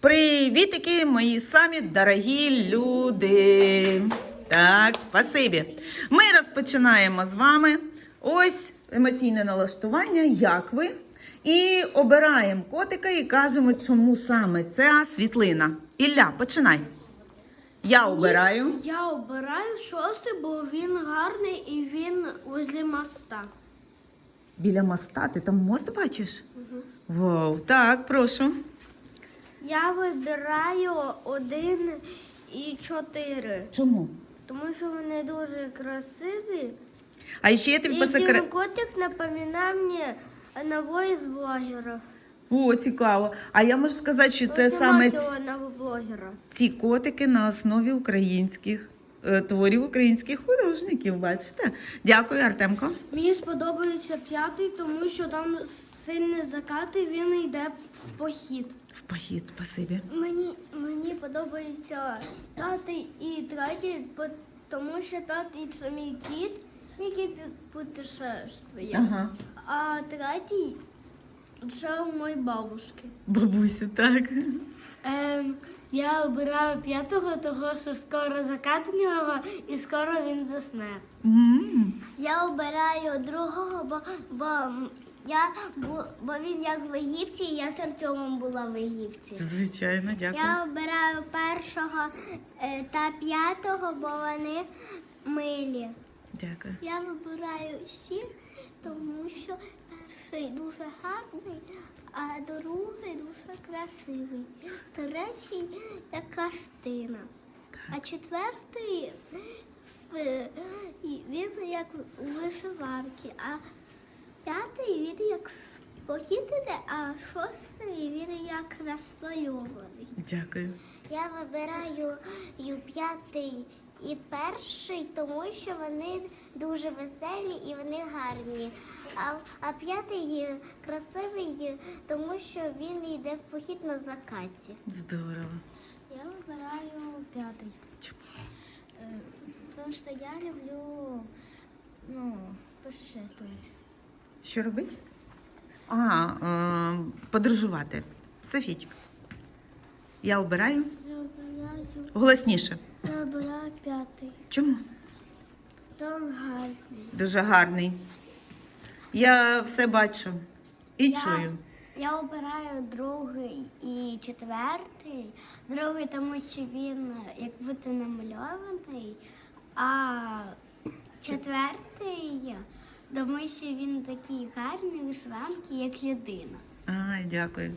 Привітики, мої самі дорогі люди. Так, спасибі. Ми розпочинаємо з вами ось емоційне налаштування, як ви. І обираємо котика і кажемо, чому саме ця світлина. Ілля, починай. Я обираю. Я обираю шостий, бо він гарний і він возле моста. Біля моста. Ти там мост бачиш? Вау, так, прошу. Я вибираю один і чотири, Чому? тому що вони дуже красиві. А ще я тобі І котик напоминає мені одного із блогерів. О, цікаво. А я можу сказати, що це саме нема ц- цього одного блогера. ці котики на основі українських творів українських художників. Бачите? Дякую, Артемко. Мені сподобається п'ятий, тому що там сильний закат і він йде в похід. В похід, спасибі. Мені, мені подобається п'ятий і третій, тому що п'ятий це мій кіт, який пу- путешествує. Ага. А третій це у моєї бабушки. Бабуся, так. Ем, я обираю п'ятого, того що скоро закат у нього і скоро він засне. М, Я обираю другого, бо, бо я бо, бо він як в Єгипті, і я з Артемом була в Єгипті. Звичайно, дякую. Я обираю першого е, та п'ятого, бо вони милі. Дякую. Я вибираю всіх, тому що перший дуже гарний, а другий дуже красивий. Третій як картина. А четвертий він як у вишиванки, а п'ятий він як іде, а шостий він як розмальований. Дякую. Я вибираю п'ятий і перший, тому що вони дуже веселі і вони гарні. А, а п'ятий красивий, тому що він йде в похід на закаті. Здорово. Я вибираю п'ятий. Тому що я люблю ну, путешествувати. Що робити? А, е, подорожувати. Софічка. Я обираю Я обираю, голосніше. я обираю п'ятий. Чому? Там гарний. Дуже гарний. Я все бачу і Я- чую. Я обираю другий і четвертий. Другий, тому що він як бути намальований, а четвертий, тому що він такий гарний, вишиванкий, як людина. Ай, дякую.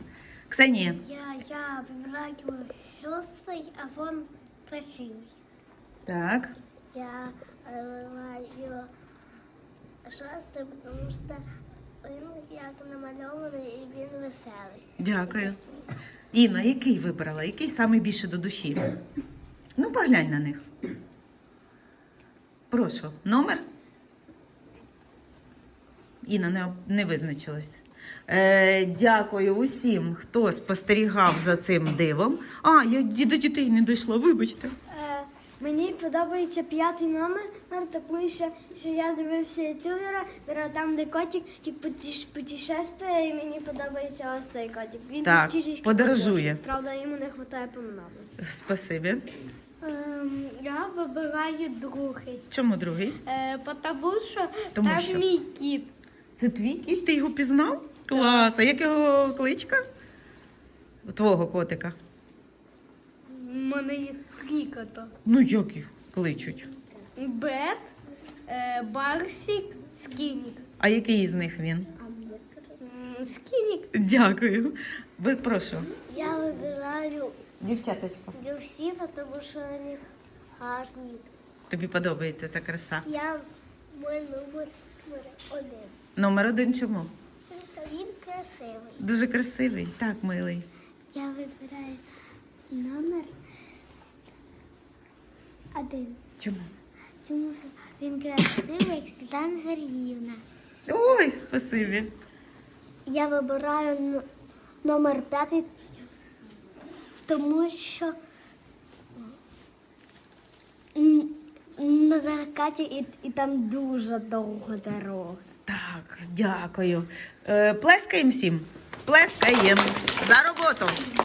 Ксенія. Я, я вибираю шостий, а він красивий. Так. Я вибираю шостий, тому що він як намальований і він веселий. Дякую. Інна, який вибрала? Який саме більше до душі? Ну, поглянь на них. Прошу, номер? Інна не, не визначилась. Е, дякую усім, хто спостерігав за цим дивом. А, я до дітей не дійшла, вибачте. Е, Мені подобається п'ятий номер, тому що, що я дивився ютубера, там, де котик путеш- путешествує, і мені подобається ось цей котик. Він Так, подорожує. похожий. Правда, йому не вистачає помнави. Спасибі. Ем, я вибираю другий, Чому другий? е, тому що Тому там що? мій кіт. Це твій кіт, ти його пізнав? Клас. А як його кличка? Твого котика. У мене є три кота. Ну, як їх кличуть? Бет, е, Барсик, Скінік. А який із них він? М, Скінік. Дякую. Ви прошу. Я вибираю Дівчаточка. Люсіна, тому що вони гарні. Тобі подобається ця краса. Я мой номер один. Номер один чому? Що Він красивий. Дуже красивий, так, милий. Я вибираю номер один. Чому? Тому що він красивий, як Світлана Сергіївна. Ой, спасибі. Я вибираю номер п'ятий, тому що на закаті і, і там дуже довга дорога. Дякую. Е, плескаємо всім. Плескаємо. За роботу.